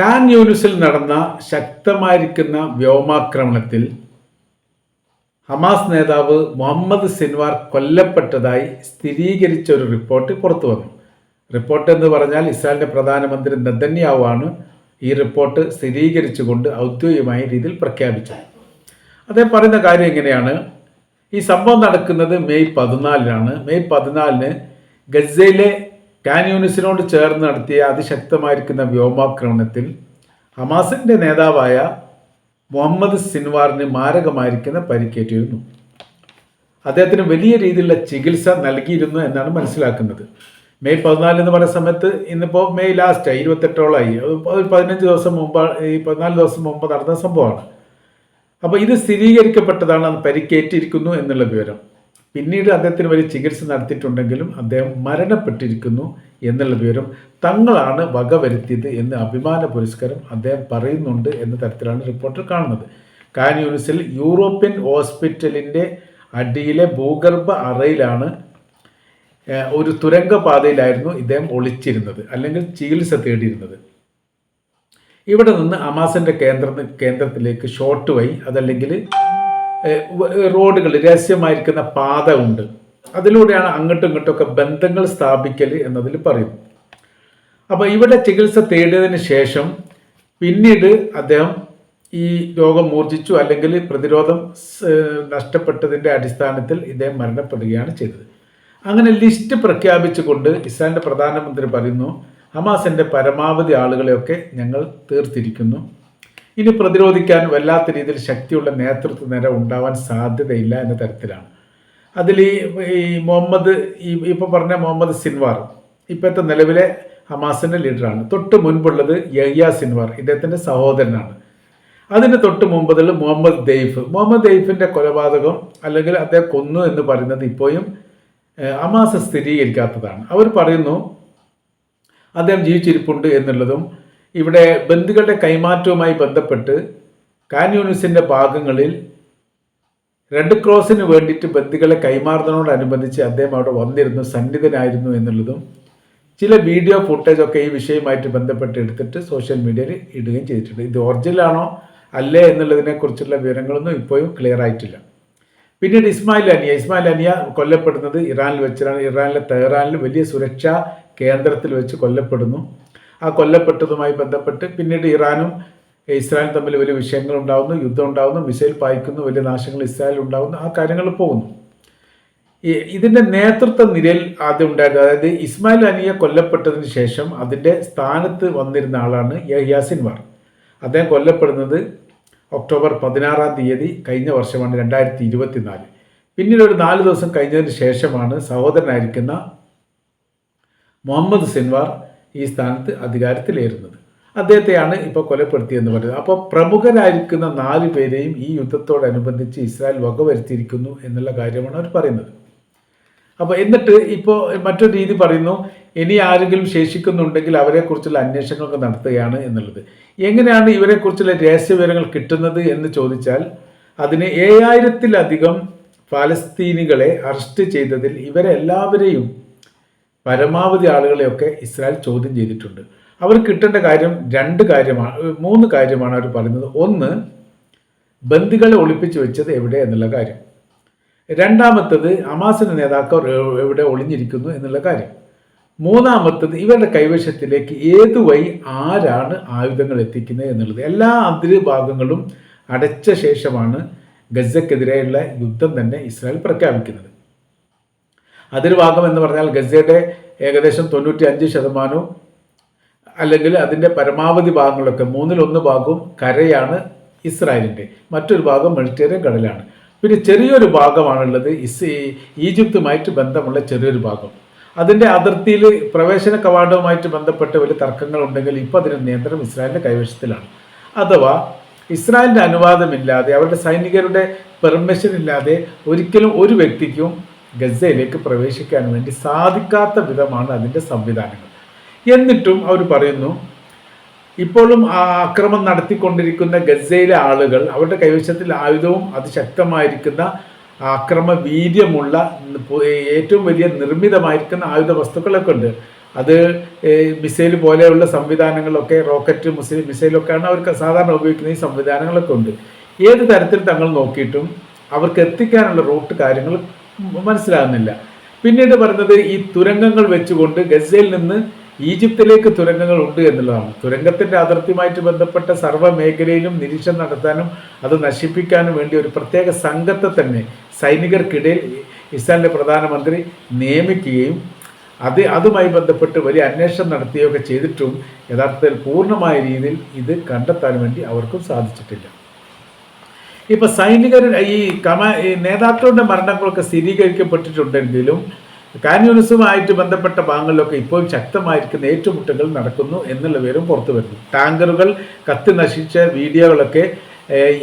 Can യൂനിസിൽ നടന്ന ശക്തമായിരിക്കുന്ന വ്യോമാക്രമണത്തിൽ Hamas നേതാവ് മുഹമ്മദ് സിൻവാർ കൊല്ലപ്പെട്ടതായി സ്ഥിരീകരിച്ച ഒരു റിപ്പോർട്ട് പുറത്തു വന്നു. റിപ്പോർട്ട് എന്ന് പറഞ്ഞാൽ ഇസ്രായേലിന്റെ പ്രധാനമന്ത്രി നെതന്യാവാണ് ഈ റിപ്പോർട്ട് സ്ഥിരീകരിച്ചുകൊണ്ട് ഔദ്യോഗികമായ രീതിയിൽ പ്രഖ്യാപിച്ചത്. അദ്ദേഹം പറയുന്ന കാര്യം എങ്ങനെയാണ്? ഈ സംഭവം നടക്കുന്നത് മെയ് പതിനാലിനാണ്. മെയ് പതിനാലിന് ഗസയിലെ കാൻ യൂണിസിനോട് ചേർന്ന് നടത്തിയ അതിശക്തമായിരിക്കുന്ന വ്യോമാക്രമണത്തിൽ ഹമാസിന്റെ നേതാവായ മുഹമ്മദ് സിൻവാറിന് മാരകമായിരിക്കുന്ന പരിക്കേറ്റിരുന്നു. അദ്ദേഹത്തിന് വലിയ രീതിയിലുള്ള ചികിത്സ നൽകിയിരുന്നു എന്നാണ് മനസ്സിലാക്കുന്നത്. മെയ് പതിനാല് എന്ന് പറയുന്ന സമയത്ത് ഇന്നിപ്പോൾ മെയ് ലാസ്റ്റ് ഇരുപത്തെട്ടോളായി. അത് പതിനഞ്ച് ദിവസം മുമ്പ് ഈ പതിനാല് ദിവസം മുമ്പ് നടന്ന സംഭവമാണ്. അപ്പോൾ ഇത് സ്ഥിരീകരിക്കപ്പെട്ടതാണ് പരിക്കേറ്റിരിക്കുന്നു എന്നുള്ള വിവരം. പിന്നീട് അദ്ദേഹത്തിന് വലിയ ചികിത്സ നടത്തിയിട്ടുണ്ടെങ്കിലും അദ്ദേഹം മരണപ്പെട്ടിരിക്കുന്നു എന്നുള്ള വിവരം തങ്ങളാണ് വകവരുത്തിയത് എന്ന് അഭിമാന പുരസ്കാരം അദ്ദേഹം പറയുന്നുണ്ട് എന്ന തരത്തിലാണ് റിപ്പോർട്ടർ കാണുന്നത്. കാൻ യൂറോപ്യൻ ഹോസ്പിറ്റലിന്റെ അടിയിലെ ഭൂഗർഭ അറയിലാണ് ഒരു തുരങ്കപാതയിലായിരുന്നു ഇദ്ദേഹം ഒളിച്ചിരുന്നത് അല്ലെങ്കിൽ ചികിത്സ തേടിയിരുന്നത്. ഇവിടെ നിന്ന് അമാസിന്റെ കേന്ദ്ര കേന്ദ്രത്തിലേക്ക് ഷോർട്ട് വഴി അതല്ലെങ്കിൽ റോഡുകൾ രഹസ്യമായിരിക്കുന്ന പാത ഉണ്ട്. അതിലൂടെയാണ് അങ്ങോട്ടും ഇങ്ങോട്ടും ബന്ധങ്ങൾ സ്ഥാപിക്കൽ എന്നതിൽ പറയുന്നു അപ്പോൾ ഇവിടെ ചികിത്സ തേടിയതിന് ശേഷം പിന്നീട് അദ്ദേഹം ഈ രോഗം മൂർജിച്ചു അല്ലെങ്കിൽ പ്രതിരോധം നഷ്ടപ്പെട്ടതിന്റെ അടിസ്ഥാനത്തിൽ ഇദ്ദേഹം മരണപ്പെടുകയാണ് ചെയ്തത്. അങ്ങനെ ലിസ്റ്റ് പ്രഖ്യാപിച്ചുകൊണ്ട് ഇസ്രായേലിന്റെ പ്രധാനമന്ത്രി പറയുന്നു ഹമാസിന്റെ പരമാവധി ആളുകളെയൊക്കെ ഞങ്ങൾ തീർത്തിരിക്കുന്നു. ഇനി പ്രതിരോധിക്കാൻ വല്ലാത്ത രീതിയിൽ ശക്തിയുള്ള നേതൃത്വ നിര ഉണ്ടാവാൻ സാധ്യതയില്ല എന്ന തരത്തിലാണ്. അതിൽ ഈ ഈ മുഹമ്മദ് ഈ ഇപ്പോൾ പറഞ്ഞ മുഹമ്മദ് സിൻവാർ ഇപ്പോഴത്തെ നിലവിലെ ഹമാസിന്റെ ലീഡറാണ്. തൊട്ട് മുൻപുള്ളത് യഹ്യ സിൻവാർ ഇദ്ദേഹത്തിന്റെ സഹോദരനാണ്. അതിന് തൊട്ട് മുമ്പതുള്ള മുഹമ്മദ് ദെയ്ഫ് മുഹമ്മദ് ദെയ്ഫിന്റെ കൊലപാതകം അല്ലെങ്കിൽ അദ്ദേഹം കൊന്നു എന്ന് പറയുന്നത് ഇപ്പോഴും ഹമാസ് സ്ഥിരീകരിക്കാത്തതാണ്. അവർ പറയുന്നു അദ്ദേഹം ജീവിച്ചിരിപ്പുണ്ട് എന്നുള്ളതും ഇവിടെ ബന്ധുക്കളുടെ കൈമാറ്റവുമായി ബന്ധപ്പെട്ട് കാൻ യൂണിസിന്റെ ഭാഗങ്ങളിൽ റെഡ് ക്രോസിന് വേണ്ടിയിട്ട് ബന്ധുക്കളെ കൈമാറുന്നതിനോടനുബന്ധിച്ച് അദ്ദേഹം അവിടെ വന്നിരുന്നു സന്നിധനായിരുന്നു എന്നുള്ളതും ചില വീഡിയോ ഫുട്ടേജൊക്കെ ഈ വിഷയവുമായിട്ട് ബന്ധപ്പെട്ട് എടുത്തിട്ട് സോഷ്യൽ മീഡിയയിൽ ഇടുകയും ചെയ്തിട്ടുണ്ട്. ഇത് ഒറിജിനലാണോ അല്ലേ എന്നുള്ളതിനെക്കുറിച്ചുള്ള വിവരങ്ങളൊന്നും ഇപ്പോഴും ക്ലിയർ ആയിട്ടില്ല. പിന്നീട് ഇസ്മായിൽ അനിയ ഇസ്മായിൽ അനിയ കൊല്ലപ്പെടുന്നത് ഇറാനിൽ വെച്ചിട്ടാണ് ഇറാനിലെ തെഹ്റാനിൽ വലിയ സുരക്ഷാ കേന്ദ്രത്തിൽ വെച്ച് കൊല്ലപ്പെടുന്നു. ആ കൊല്ലപ്പെട്ടതുമായി ബന്ധപ്പെട്ട് പിന്നീട് ഇറാനും ഇസ്രായേലും തമ്മിൽ വലിയ വിഷയങ്ങൾ ഉണ്ടാകുന്നു യുദ്ധം ഉണ്ടാകുന്നു മിസൈൽ പായിക്കുന്നു വലിയ നാശങ്ങൾ ഇസ്രായേൽ ഉണ്ടാകുന്നു ആ കാര്യങ്ങൾ പോകുന്നു. ഇതിന്റെ നേതൃത്വ നിരയിൽ ആദ്യം ഉണ്ടായിരുന്നത് അതായത് ഇസ്മായിൽ അനിയ കൊല്ലപ്പെട്ടതിന് ശേഷം അതിന്റെ സ്ഥാനത്ത് വന്നിരുന്ന ആളാണ് യഹ്യാസിൻ സിൻവാർ. അദ്ദേഹം കൊല്ലപ്പെടുന്നത് ഒക്ടോബർ പതിനാറാം തീയതി കഴിഞ്ഞ വർഷമാണ് രണ്ടായിരത്തി ഇരുപത്തിനാല് പിന്നീട് ഒരു നാല് ദിവസം കഴിഞ്ഞതിന് ശേഷമാണ് സഹോദരനായിരിക്കുന്ന മുഹമ്മദ് സിൻവാർ ഈ സ്ഥാനത്ത് അധികാരത്തിലേറുന്നത്. അദ്ദേഹത്തെയാണ് ഇപ്പോൾ കൊലപ്പെടുത്തിയെന്ന് പറയുന്നത് അപ്പോൾ പ്രമുഖരായിരിക്കുന്ന നാല് പേരെയും ഈ യുദ്ധത്തോടനുബന്ധിച്ച് ഇസ്രായേൽ വകവരുത്തിയിരിക്കുന്നു എന്നുള്ള കാര്യമാണ് അവർ പറയുന്നത്. അപ്പോൾ എന്നിട്ട് ഇപ്പോൾ മറ്റൊരു രീതി പറയുന്നു ഇനി ആരെങ്കിലും ശേഷിക്കുന്നുണ്ടെങ്കിൽ അവരെക്കുറിച്ചുള്ള അന്വേഷണങ്ങളൊക്കെ നടത്തുകയാണ് എന്നുള്ളത്. എങ്ങനെയാണ് ഇവരെക്കുറിച്ചുള്ള രഹസ്യ വിവരങ്ങൾ കിട്ടുന്നത് എന്ന് ചോദിച്ചാൽ അതിന് ഏഴായിരത്തിലധികം ഫലസ്തീനികളെ അറസ്റ്റ് ചെയ്തതിൽ ഇവരെല്ലാവരെയും പരമാവധി ആളുകളെയൊക്കെ ഇസ്രായേൽ ചോദ്യം ചെയ്തിട്ടുണ്ട്. അവർ കിട്ടേണ്ട കാര്യം രണ്ട് കാര്യമാണ് മൂന്ന് കാര്യമാണ് അവർ പറയുന്നത്. ഒന്ന് ബന്ദികളെ ഒളിപ്പിച്ചു വെച്ചത് എവിടെ എന്നുള്ള കാര്യം. രണ്ടാമത്തത് അമാസിന്റെ നേതാക്കൾ എവിടെ ഒളിഞ്ഞിരിക്കുന്നു എന്നുള്ള കാര്യം. മൂന്നാമത്തത് ഇവരുടെ കൈവശത്തിലേക്ക് ഏത് വഴി ആരാണ് ആയുധങ്ങൾ എത്തിക്കുന്നത് എന്നുള്ളത്. എല്ലാ അതിർഭാഗങ്ങളും അടച്ച ശേഷമാണ് ഗസക്കെതിരെയുള്ള യുദ്ധം തന്നെ ഇസ്രായേൽ പ്രഖ്യാപിക്കുന്നത്. അതിര് ഭാഗം എന്ന് പറഞ്ഞാൽ ഗസയുടെ ഏകദേശം തൊണ്ണൂറ്റി അഞ്ച് ശതമാനവും അല്ലെങ്കിൽ അതിന്റെ പരമാവധി ഭാഗങ്ങളൊക്കെ മൂന്നിലൊന്ന് ഭാഗവും കരയാണ് ഇസ്രായേലിന്റെ മറ്റൊരു ഭാഗം മെഡിറ്റേറിയൻ കടലാണ്. പിന്നെ ചെറിയൊരു ഭാഗമാണുള്ളത് ഇസ് ഈജിപ്തുമായിട്ട് ബന്ധമുള്ള ചെറിയൊരു ഭാഗം. അതിന്റെ അതിർത്തിയിൽ പ്രവേശന കവാടവുമായിട്ട് ബന്ധപ്പെട്ട് വലിയ തർക്കങ്ങൾ ഉണ്ടെങ്കിൽ ഇപ്പോൾ അതിന് നിയന്ത്രണം ഇസ്രായേലിന്റെ കൈവശത്തിലാണ്. അഥവാ ഇസ്രായേലിന്റെ അനുവാദമില്ലാതെ അവരുടെ സൈനികരുടെ പെർമിഷൻ ഇല്ലാതെ ഒരിക്കലും ഒരു വ്യക്തിക്കും ഗസയിലേക്ക് പ്രവേശിക്കാൻ വേണ്ടി സാധിക്കാത്ത വിധമാണ് അതിന്റെ സംവിധാനങ്ങൾ. എന്നിട്ടും അവർ പറയുന്നു ഇപ്പോഴും ആ ആക്രമം നടത്തിക്കൊണ്ടിരിക്കുന്ന ഗസയിലെ ആളുകൾ അവരുടെ കൈവശത്തിൽ ആയുധവും അതിശക്തമായിരിക്കുന്ന ആക്രമ വീര്യമുള്ള ഏറ്റവും വലിയ നിർമ്മിതമായിരിക്കുന്ന ആയുധ വസ്തുക്കളൊക്കെ ഉണ്ട്. അത് മിസൈൽ പോലെയുള്ള സംവിധാനങ്ങളൊക്കെ റോക്കറ്റ് മിസൈൽ മിസൈലൊക്കെയാണ് അവർക്ക് സാധാരണ ഉപയോഗിക്കുന്ന ഈ സംവിധാനങ്ങളൊക്കെ ഉണ്ട്. ഏത് തരത്തിൽ തങ്ങൾ നോക്കിയിട്ടും അവർക്ക് എത്തിക്കാനുള്ള റൂട്ട് കാര്യങ്ങൾ മനസ്സിലാകുന്നില്ല. പിന്നീട് പറയുന്നത് ഈ തുരങ്കങ്ങൾ വെച്ചുകൊണ്ട് ഗസയിൽ നിന്ന് ഈജിപ്തിലേക്ക് തുരങ്കങ്ങൾ ഉണ്ട് എന്നുള്ളതാണ്. തുരങ്കത്തിന്റെ അതിർത്തിയുമായിട്ട് ബന്ധപ്പെട്ട സർവ മേഖലയിലും നിരീക്ഷണം നടത്താനും അത് നശിപ്പിക്കാനും വേണ്ടി ഒരു പ്രത്യേക സംഘത്തെ തന്നെ സൈനികർക്കിടയിൽ ഇസ്രായേലിന്റെ പ്രധാനമന്ത്രി നിയമിക്കുകയും അത് അതുമായി ബന്ധപ്പെട്ട് വലിയ അന്വേഷണം നടത്തുകയൊക്കെ ചെയ്തിട്ടും യഥാർത്ഥത്തിൽ പൂർണമായ രീതിയിൽ ഇത് കണ്ടെത്താൻ വേണ്ടി അവർക്കും സാധിച്ചിട്ടില്ല. ഇപ്പൊ സൈനികർ ഈ കമാ ഈ നേതാക്കളുടെ മരണങ്ങളൊക്കെ സ്ഥിരീകരിക്കപ്പെട്ടിട്ടുണ്ടെങ്കിലും കാന്യൂണിസവുമായിട്ട് ബന്ധപ്പെട്ട ഭാഗങ്ങളിലൊക്കെ ഇപ്പോഴും ശക്തമായിരിക്കുന്ന ഏറ്റുമുട്ടലുകൾ നടക്കുന്നു എന്നുള്ള പേരും പുറത്തു വരുന്നു. ടാങ്കറുകൾ കത്തി നശിച്ച വീഡിയോകളൊക്കെ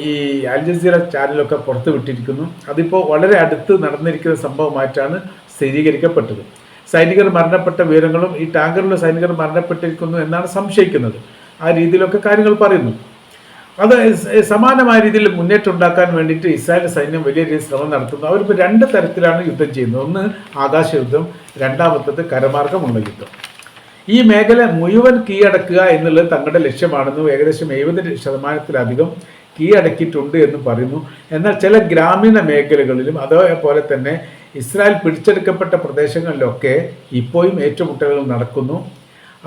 ഈ അൽ ജസീറ ചാനലൊക്കെ പുറത്തു വിട്ടിരിക്കുന്നു. അതിപ്പോൾ വളരെ അടുത്ത് നടന്നിരിക്കുന്ന സംഭവമായിട്ടാണ് സ്ഥിരീകരിക്കപ്പെട്ടത്. സൈനികർ മരണപ്പെട്ട വിവരങ്ങളും ഈ ടാങ്കറിലെ സൈനികർ മരണപ്പെട്ടിരിക്കുന്നു എന്നാണ് സംശയിക്കുന്നത്. ആ രീതിയിലൊക്കെ കാര്യങ്ങൾ പറയുന്നു. അത് സമാനമായ രീതിയിൽ മുന്നേറ്റം ഉണ്ടാക്കാൻ വേണ്ടിയിട്ട് ഇസ്രായേൽ സൈന്യം വലിയ രീതിയിൽ ശ്രമം നടത്തുന്നു. അവരിപ്പോൾ രണ്ട് തരത്തിലാണ് യുദ്ധം ചെയ്യുന്നത്. ഒന്ന് ആകാശ യുദ്ധം രണ്ടാമത്തത് കരമാർഗമുള്ള യുദ്ധം. ഈ മേഖല മുഴുവൻ കീഴടക്കുക എന്നുള്ളത് തങ്ങളുടെ ലക്ഷ്യമാണെന്നും ഏകദേശം എഴുപത് ശതമാനത്തിലധികം കീഴടക്കിയിട്ടുണ്ട് എന്ന് പറയുന്നു. എന്നാൽ ചില ഗ്രാമീണ മേഖലകളിലും അതേപോലെ തന്നെ ഇസ്രായേൽ പിടിച്ചെടുക്കപ്പെട്ട പ്രദേശങ്ങളിലൊക്കെ ഇപ്പോഴും ഏറ്റുമുട്ടലുകൾ നടക്കുന്നു.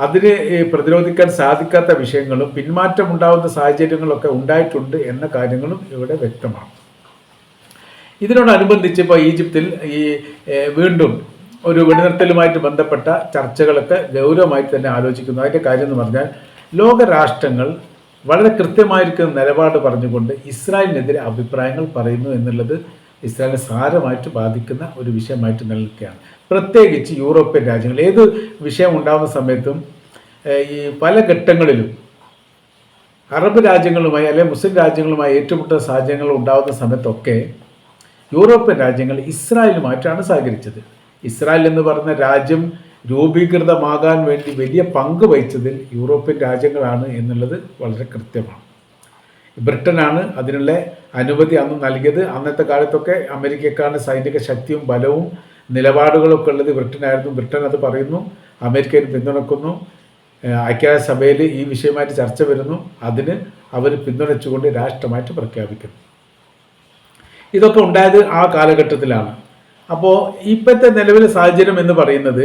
അതിനെ പ്രതിരോധിക്കാൻ സാധിക്കാത്ത വിഷയങ്ങളും പിന്മാറ്റം ഉണ്ടാകുന്ന സാഹചര്യങ്ങളൊക്കെ ഉണ്ടായിട്ടുണ്ട് എന്ന കാര്യങ്ങളും ഇവിടെ വ്യക്തമാണ്. ഇതിനോടനുബന്ധിച്ച് ഇപ്പോൾ ഈജിപ്തിൽ ഈ വീണ്ടും ഒരു വെടിനിർത്തലുമായിട്ട് ബന്ധപ്പെട്ട ചർച്ചകളൊക്കെ ഗൗരവമായിട്ട് തന്നെ ആലോചിക്കുന്നു. അതിന്റെ കാര്യം എന്ന് പറഞ്ഞാൽ ലോകരാഷ്ട്രങ്ങൾ വളരെ കൃത്യമായിരിക്കുന്ന നിലപാട് പറഞ്ഞുകൊണ്ട് ഇസ്രായേലിനെതിരെ അഭിപ്രായങ്ങൾ പറയുന്നു എന്നുള്ളത് ഇസ്രായേലിനെ സാരമായിട്ട് ബാധിക്കുന്ന ഒരു വിഷയമായിട്ട് നിലനിൽക്കുകയാണ്. പ്രത്യേകിച്ച് യൂറോപ്യൻ രാജ്യങ്ങൾ ഏത് വിഷയം ഉണ്ടാകുന്ന സമയത്തും ഈ പല ഘട്ടങ്ങളിലും അറബ് രാജ്യങ്ങളുമായി അല്ലെങ്കിൽ മുസ്ലിം രാജ്യങ്ങളുമായി ഏറ്റുമുട്ടുന്ന സാഹചര്യങ്ങൾ ഉണ്ടാകുന്ന സമയത്തൊക്കെ യൂറോപ്യൻ രാജ്യങ്ങൾ ഇസ്രായേലുമായിട്ടാണ് സഹകരിച്ചത്. ഇസ്രായേൽ എന്ന് പറഞ്ഞ രാജ്യം രൂപീകൃതമാകാൻ വേണ്ടി വലിയ പങ്ക് വഹിച്ചതിൽ യൂറോപ്യൻ രാജ്യങ്ങളാണ് എന്നുള്ളത് വളരെ കൃത്യമാണ്. ബ്രിട്ടനാണ് അതിനുള്ള അനുമതി അന്ന് നൽകിയത്. അന്നത്തെ കാലത്തൊക്കെ അമേരിക്കക്കാരുടെ സൈനിക ശക്തിയും ബലവും നിലപാടുകളൊക്കെ ഉള്ളത് ബ്രിട്ടനായിരുന്നു. ബ്രിട്ടൻ അത് പറയുന്നു. അമേരിക്കയിൽ പിന്തുണക്കുന്നു. ഐക്യരാഷ്ട്രസഭയിൽ ഈ വിഷയമായിട്ട് ചർച്ച വരുന്നു. അതിന് അവർ പിന്തുണച്ചുകൊണ്ട് രാഷ്ട്രമായിട്ട് പ്രഖ്യാപിക്കുന്നു. ഇതൊക്കെ ഉണ്ടായത് ആ കാലഘട്ടത്തിലാണ്. അപ്പോൾ ഇപ്പോഴത്തെ നിലവിലെ സാഹചര്യം എന്ന് പറയുന്നത്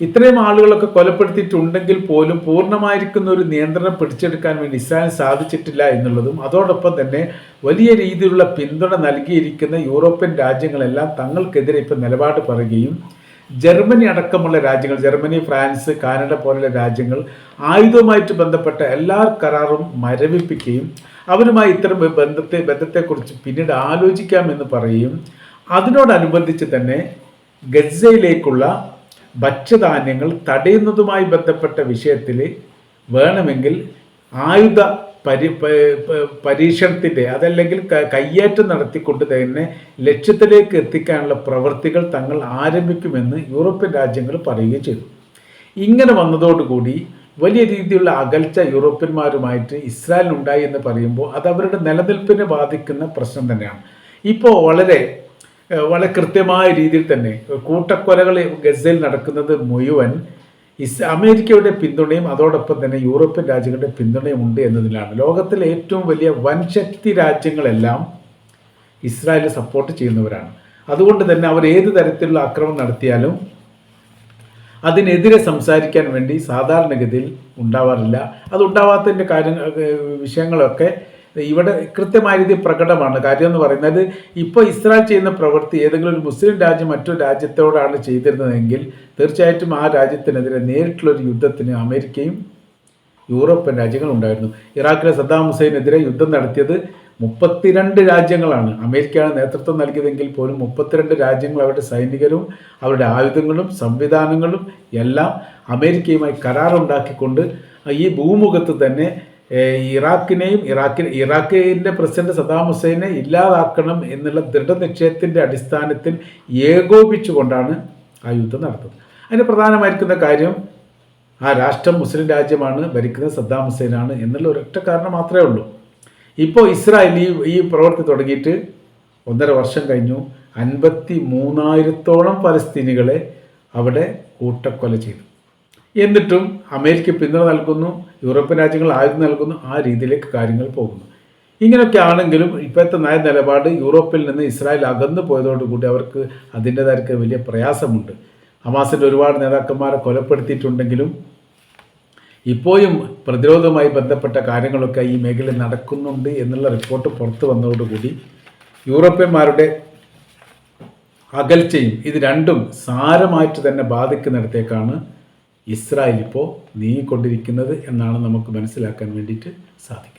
ഇത്രയും ആളുകളൊക്കെ കൊലപ്പെടുത്തിയിട്ടുണ്ടെങ്കിൽ പോലും പൂർണമായിരിക്കുന്ന ഒരു നിയന്ത്രണം പിടിച്ചെടുക്കാൻ വേണ്ടി ഇസ്രായേൽ സാധിച്ചിട്ടില്ല എന്നുള്ളതും അതോടൊപ്പം തന്നെ വലിയ രീതിയിലുള്ള പിന്തുണ നൽകിയിരിക്കുന്ന യൂറോപ്യൻ രാജ്യങ്ങളെല്ലാം തങ്ങൾക്കെതിരെ ഇപ്പം നിലപാട് പറയുകയും ജർമ്മനി അടക്കമുള്ള രാജ്യങ്ങൾ ജർമ്മനി ഫ്രാൻസ് കാനഡ പോലുള്ള രാജ്യങ്ങൾ ആയുധവുമായിട്ട് ബന്ധപ്പെട്ട എല്ലാ കരാറും മരവിപ്പിക്കുകയും അവരുമായി ഇത്തരം ബന്ധത്തെ ബന്ധത്തെക്കുറിച്ച് പിന്നീട് ആലോചിക്കാമെന്ന് പറയുകയും അതിനോടനുബന്ധിച്ച് തന്നെ ഗസയിലേക്കുള്ള ഭക്ഷ്യധാന്യങ്ങൾ തടയുന്നതുമായി ബന്ധപ്പെട്ട വിഷയത്തിൽ വേണമെങ്കിൽ ആയുധ പരി പരീക്ഷണത്തിന്റെ അതല്ലെങ്കിൽ കയ്യേറ്റം നടത്തിക്കൊണ്ട് തന്നെ ലക്ഷ്യത്തിലേക്ക് എത്തിക്കാനുള്ള പ്രവൃത്തികൾ തങ്ങൾ ആരംഭിക്കുമെന്ന് യൂറോപ്യൻ രാജ്യങ്ങൾ പറയുകയും ചെയ്തു. ഇങ്ങനെ വന്നതോടുകൂടി വലിയ രീതിയിലുള്ള അകൽച്ച യൂറോപ്യന്മാരുമായിട്ട് ഇസ്രായേൽ ഉണ്ടായി എന്ന് പറയുമ്പോൾ അത് അവരുടെ നിലനിൽപ്പിനെ ബാധിക്കുന്ന പ്രശ്നം തന്നെയാണ്. ഇപ്പോൾ വളരെ വളരെ കൃത്യമായ രീതിയിൽ തന്നെ കൂട്ടക്കൊലകൾ ഗസയിൽ നടക്കുന്നത് മുഴുവൻ ഇസ് അമേരിക്കയുടെ പിന്തുണയും അതോടൊപ്പം തന്നെ യൂറോപ്യൻ രാജ്യങ്ങളുടെ പിന്തുണയും ഉണ്ട് എന്നതിലാണ്. ലോകത്തിലെ ഏറ്റവും വലിയ വൻശക്തി രാജ്യങ്ങളെല്ലാം ഇസ്രായേലിനെ സപ്പോർട്ട് ചെയ്യുന്നവരാണ്. അതുകൊണ്ട് തന്നെ അവർ ഏത് തരത്തിലുള്ള ആക്രമണം നടത്തിയാലും അതിനെതിരെ സംസാരിക്കാൻ വേണ്ടി സാധാരണഗതിയിൽ ഉണ്ടാവാറില്ല. അത് ഉണ്ടാവാത്തതിന്റെ കാര്യങ്ങൾ വിഷയങ്ങളൊക്കെ ഇവിടെ കൃത്യമായ രീതിയിൽ പ്രകടമാണ്. കാര്യം എന്ന് പറയുന്നത് ഇപ്പോൾ ഇസ്രായേൽ ചെയ്യുന്ന പ്രവൃത്തി ഏതെങ്കിലും ഒരു മുസ്ലിം രാജ്യം മറ്റൊരു രാജ്യത്തോടാണ് ചെയ്തിരുന്നതെങ്കിൽ തീർച്ചയായിട്ടും ആ രാജ്യത്തിനെതിരെ നേരിട്ടുള്ള ഒരു യുദ്ധത്തിന് അമേരിക്കയും യൂറോപ്യൻ രാജ്യങ്ങളും ഉണ്ടായിരുന്നു. ഇറാഖിലെ സദ്ദാം ഹുസൈനെതിരെ യുദ്ധം നടത്തിയത് മുപ്പത്തിരണ്ട് രാജ്യങ്ങളാണ്. അമേരിക്കയാണ് നേതൃത്വം നൽകിയതെങ്കിൽ പോലും മുപ്പത്തിരണ്ട് രാജ്യങ്ങൾ അവരുടെ സൈനികരും അവരുടെ ആയുധങ്ങളും സംവിധാനങ്ങളും എല്ലാം അമേരിക്കയുമായി കരാറുണ്ടാക്കിക്കൊണ്ട് ഈ ഭൂമുഖത്ത് തന്നെ ഇറാഖിനെയും ഇറാഖിൽ ഇറാഖിന്റെ പ്രസിഡന്റ് സദാം ഹുസൈനെ ഇല്ലാതാക്കണം എന്നുള്ള ദൃഢനിശ്ചയത്തിന്റെ അടിസ്ഥാനത്തിൽ ഏകോപിച്ചുകൊണ്ടാണ് ആ യുദ്ധം നടത്തുന്നത് അതിന് പ്രധാനമായിരിക്കുന്ന കാര്യം ആ രാഷ്ട്രം മുസ്ലിം രാജ്യമാണ് ഭരിക്കുന്നത് സദ്ദാം ഹുസൈനാണ് എന്നുള്ള ഒരൊറ്റ കാരണം മാത്രമേ ഉള്ളൂ. ഇപ്പോൾ ഇസ്രായേൽ ഈ ഈ പ്രവൃത്തി തുടങ്ങിയിട്ട് ഒന്നര വർഷം കഴിഞ്ഞു. അൻപത്തി മൂന്നായിരത്തോളം പലസ്തീനികളെ അവിടെ കൂട്ടക്കൊല ചെയ്തു. എന്നിട്ടും അമേരിക്ക പിന്തുണ നൽകുന്നു യൂറോപ്യൻ രാജ്യങ്ങൾ ആയുധം നൽകുന്നു ആ രീതിയിലേക്ക് കാര്യങ്ങൾ പോകുന്നു. ഇങ്ങനെയൊക്കെ ആണെങ്കിലും ഇപ്പോഴത്തെ നയ നിലപാട് യൂറോപ്പിൽ നിന്ന് ഇസ്രായേൽ അകന്നു പോയതോടുകൂടി അവർക്ക് അതിന്റെതായ വലിയ പ്രയാസമുണ്ട്. ഹമാസിന്റെ ഒരുപാട് നേതാക്കന്മാരെ കൊലപ്പെടുത്തിയിട്ടുണ്ടെങ്കിലും ഇപ്പോഴും പ്രതിരോധവുമായി ബന്ധപ്പെട്ട കാര്യങ്ങളൊക്കെ ഈ മേഖലയിൽ നടക്കുന്നുണ്ട് എന്നുള്ള റിപ്പോർട്ട് പുറത്തു വന്നതോടുകൂടി യൂറോപ്യന്മാരുടെ അകൽച്ചയും ഇത് രണ്ടും സാരമായിട്ട് തന്നെ ബാധിക്കുന്നിടത്തേക്കാണ് ഇസ്രായേൽ ഇപ്പോൾ നീങ്ങിക്കൊണ്ടിരിക്കുന്നത് എന്നാണ് നമുക്ക് മനസ്സിലാക്കാൻ വേണ്ടിയിട്ട് സാധിക്കുന്നത്.